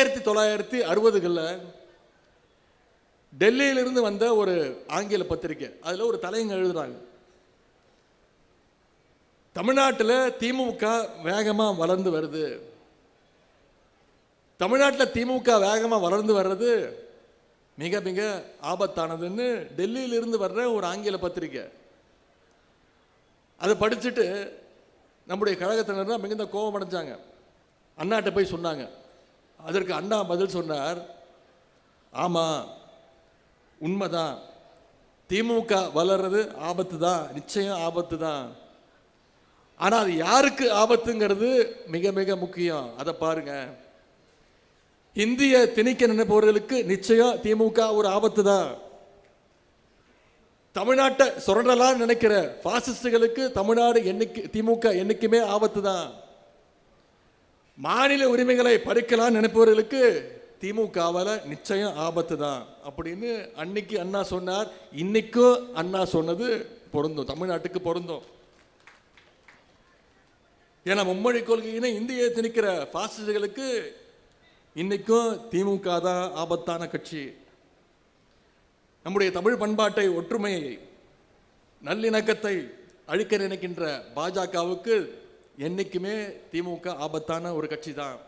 ஆயிரத்தி தொள்ளாயிரத்தி அறுபதுகளில் டெல்லியிலிருந்து வந்த ஒரு ஆங்கில பத்திரிக்கை அதில் ஒரு தலையங்க எழுதுறாங்க. தமிழ்நாட்டில் திமுக வேகமாக வளர்ந்து வருது. தமிழ்நாட்டில் திமுக வேகமாக வளர்ந்து வர்றது மிக மிக ஆபத்தானதுன்னு டெல்லியிலிருந்து வர்ற ஒரு ஆங்கில பத்திரிக்கை அதை படிச்சுட்டு நம்முடைய கழகத்தினர் தான் மிகுந்த கோபம் அடைஞ்சாங்க. அண்ணாட்ட போய் சொன்னாங்க. அதற்கு அண்ணா பதில் சொன்னார் ஆமாம் உண்மைதான். திமுக வளர்றது ஆபத்து தான் நிச்சயம் ஆபத்து தான் ஆனால் அது யாருக்கு ஆபத்துங்கிறது மிக மிக முக்கியம். அதை பாருங்க. இந்திய திணிக்க நினைப்பவர்களுக்கு நிச்சயம் திமுக ஒரு ஆபத்து தான் தமிழ்நாட்டை சுரண்டலாம் நினைக்கிற பாசிஸ்டுகளுக்கு தமிழ்நாடு என்னைக்கு திமுக என்னைக்குமே ஆபத்து தான் மாநில உரிமைகளை பறிக்கலாம் நினைப்பவர்களுக்கு திமுகவால் நிச்சயம் ஆபத்து தான் அப்படின்னு அன்னைக்கு அண்ணா சொன்னார். இன்னைக்கும் அண்ணா சொன்னது பொருந்தும். தமிழ்நாட்டுக்கு பொருந்தும். ஏன்னா மும்மொழி கொள்கையினை இந்தியை திணிக்கிற பாசிஸ்டுகளுக்கு இன்னைக்கும் திமுக தான் ஆபத்தான கட்சி. நம்முடைய தமிழ் பண்பாட்டை ஒற்றுமையை நல்லிணக்கத்தை அழிக்க நினைக்கின்ற பாஜகவுக்கு என்றைக்குமே திமுக ஆபத்தான ஒரு கட்சி தான்